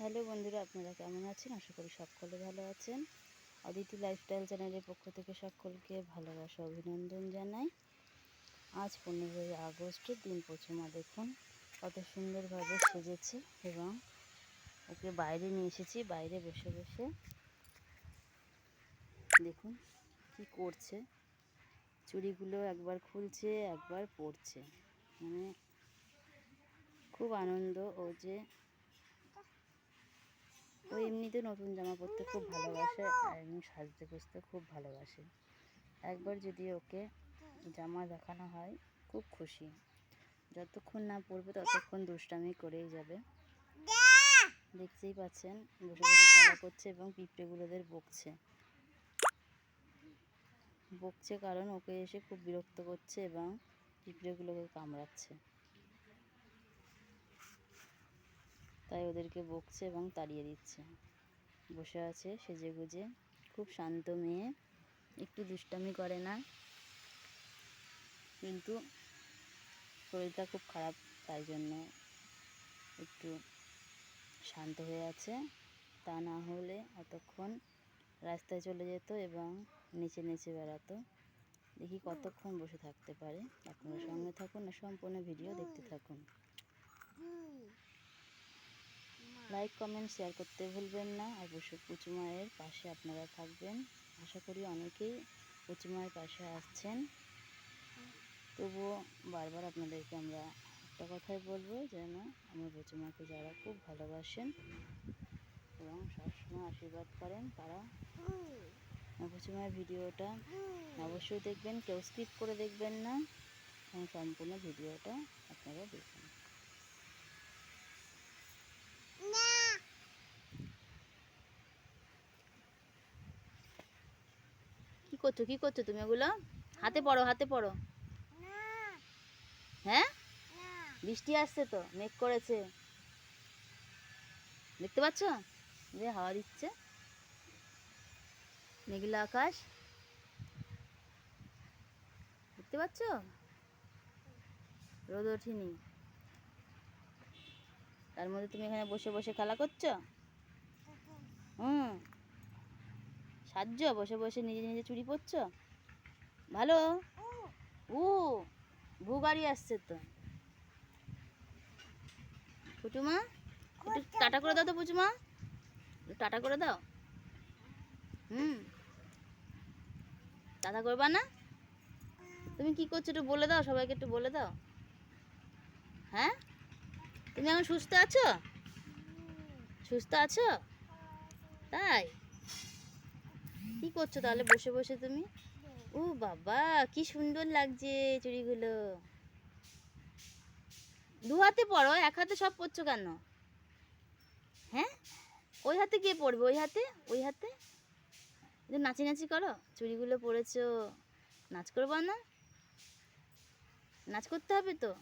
Hello বন্ধুরা, আপনারা কেমন আছেন? আশা করি সকলে ভালো আছেন। অদিতি লাইফস্টাইল চ্যানেলের পক্ষ থেকে সকলকে ভালোবাসা, অভিনন্দন জানাই। আজ পনেরোই আগস্টের দিন প্রচমা দেখুন কত সুন্দরভাবে সেজেছে এবং ওকে বাইরে নিয়ে এসেছি, বাইরে বসে বসে। দেখুন কি করছে। চুড়িগুলো একবার খুলছে, একবার পরছে। মানে খুব আনন্দ ও যে ও এমনিতে নতুন জামা পরতে খুব ভালোবাসে আর এমনি সাজতে বসতে খুব ভালোবাসে। একবার যদি ওকে জামা দেখানো হয়, খুব খুশি। যতক্ষণ না পরবে ততক্ষণ দুষ্টামি করেই যাবে। দেখতেই পাচ্ছেন, বসে বসে খেলা করছে এবং পিঁপড়েগুলোদের বকছে। বকছে কারণ ওকে এসে খুব বিরক্ত করছে এবং পিঁপড়েগুলোকে কামড়াচ্ছে। তাই ওদেরকে বকছে এবং তাড়িয়ে দিচ্ছে। বসে আছে সেজে গুজে খুব শান্ত মেয়ে। একটু দুষ্টামি করে না। কিন্তু শরীরটা খুব খারাপ তাই জন্য একটু শান্ত হয়ে আছে। তা না হলে এতক্ষণ রাস্তায় চলে যেত এবং নেচে নেচে বেড়াতো। দেখি কতক্ষণ বসে থাকতে পারে। আপনারা সঙ্গে থাকুন আর সম্পূর্ণ ভিডিও দেখতে থাকুন। লাইক কমেন্ট শেয়ার করতে ভুলবেন না। অবশ্যই পুচু মায়ের পাশে আপনারা থাকবেন। আশা করি অনেকেই পুচু মায়ের পাশে আসছেন তবুও বারবার আপনাদেরকে আমরা একটা কথাই বলব যেন আমার পুচুমাকে যারা খুব ভালোবাসেন এবং সবসময় আশীর্বাদ করেন, তারা পুচু মায়ের ভিডিওটা অবশ্যই দেখবেন, কেউ স্কিপ করে দেখবেন না। এবং সম্পূর্ণ ভিডিওটা আপনারা দেখবেন কি করছ? কি করছ তুমি ওগুলো? হাতে পড়ো হাতে পড়ো। হ্যাঁ? বৃষ্টি আসছে তো, মেঘ করেছে। দেখতে পাচ্ছ? যে হাওয়া দিচ্ছে। মেঘলা আকাশ। দেখতে পাচ্ছ? রোদ ওঠেনি। তার মধ্যে তুমি এখানে বসে বসে খেলা করছ? হুম। সাহায্য বসে বসে নিজে নিজে চুরি পড়ছ ভালো? ও। ভু গাড়ি আসছে তো। পুচুমা একটু টাটা করে দাও তো পুচুমা টাটা করে দাও। হুম। টাটা করবা না? তুমি কি করছ একটু বলে দাও সবাইকে একটু বলে দাও। হ্যাঁ? তুমি এখন সুস্থ আছো? সুস্থ আছো? তাই? কি করছ তাহলে? বসে বসে তুমি? ও বাবা, কি সুন্দর লাগছে চুড়িগুলো। দু হাতে পড়ো এক হাতে সব পড়ছো কেন? হ্যাঁ? ওই হাতে কে পড়বে ওই হাতে? ওই হাতে? নাচি নাচি করো। চুড়িগুলো পরেছো। নাচ করব না? নাচ করতে হবে তো?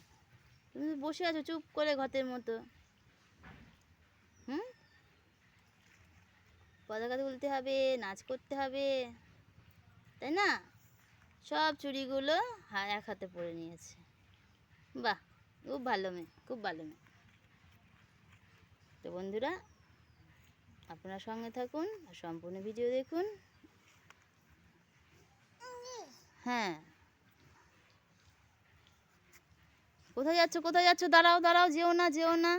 তুমি বসে আছো, চুপ করে ঘটের মতো হুম পতাকা তুলতে হবে, নাচ করতে হবে, তাই না? সব চুড়িগুলো এক হাতে পরে নিয়েছে। বাহ, খুব ভালো মেয়ে, খুব ভালো মেয়ে। তো বন্ধুরা, আপনার সঙ্গে থাকুন আর সম্পূর্ণ ভিডিও দেখুন। হ্যাঁ। কোথায় যাচ্ছ? কোথায় যাচ্ছ? দাঁড়াও দাঁড়াও, যেও না যেও না।